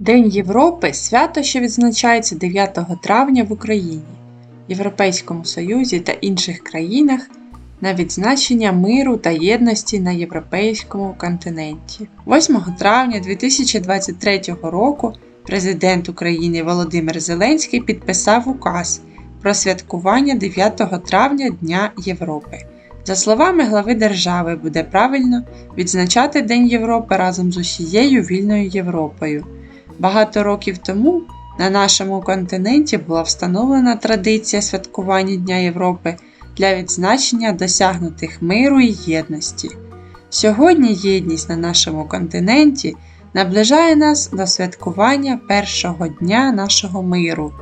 День Європи свято, що відзначається 9 травня в Україні, Європейському Союзі та інших країнах на відзначення миру та єдності на європейському континенті. 8 травня 2023 року президент України Володимир Зеленський підписав указ про святкування 9 травня Дня Європи. За словами глави держави, буде правильно відзначати День Європи разом з усією вільною Європою. Багато років тому на нашому континенті була встановлена традиція святкування Дня Європи для відзначення досягнутих миру і єдності. Сьогодні єдність на нашому континенті наближає нас до святкування першого дня нашого миру.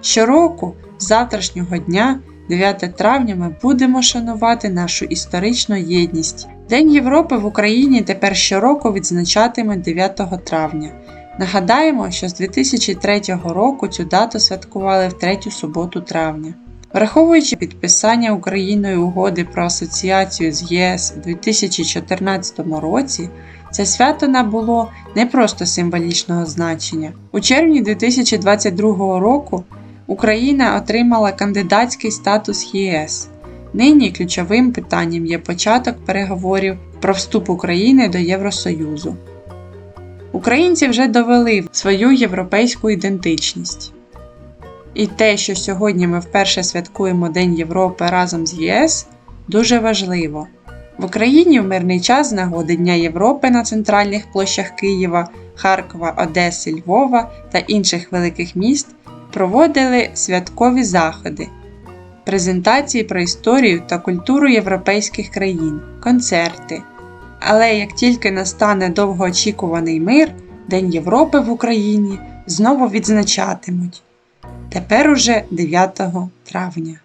Щороку, з завтрашнього дня, 9 травня, ми будемо шанувати нашу історичну єдність. День Європи в Україні тепер щороку відзначатимуть 9 травня. Нагадаємо, що з 2003 року цю дату святкували в третю суботу травня. Враховуючи підписання Україною угоди про асоціацію з ЄС у 2014 році, це свято набуло не просто символічного значення. У червні 2022 року Україна отримала кандидатський статус ЄС. Нині ключовим питанням є початок переговорів про вступ України до Євросоюзу. Українці вже довели свою європейську ідентичність. І те, що сьогодні ми вперше святкуємо День Європи разом з ЄС, дуже важливо. В Україні в мирний час з нагоди Дня Європи на центральних площах Києва, Харкова, Одеси, Львова та інших великих міст проводили святкові заходи, презентації про історію та культуру європейських країн, концерти. Але як тільки настане довгоочікуваний мир, День Європи в Україні знову відзначатимуть. Тепер уже 9 травня.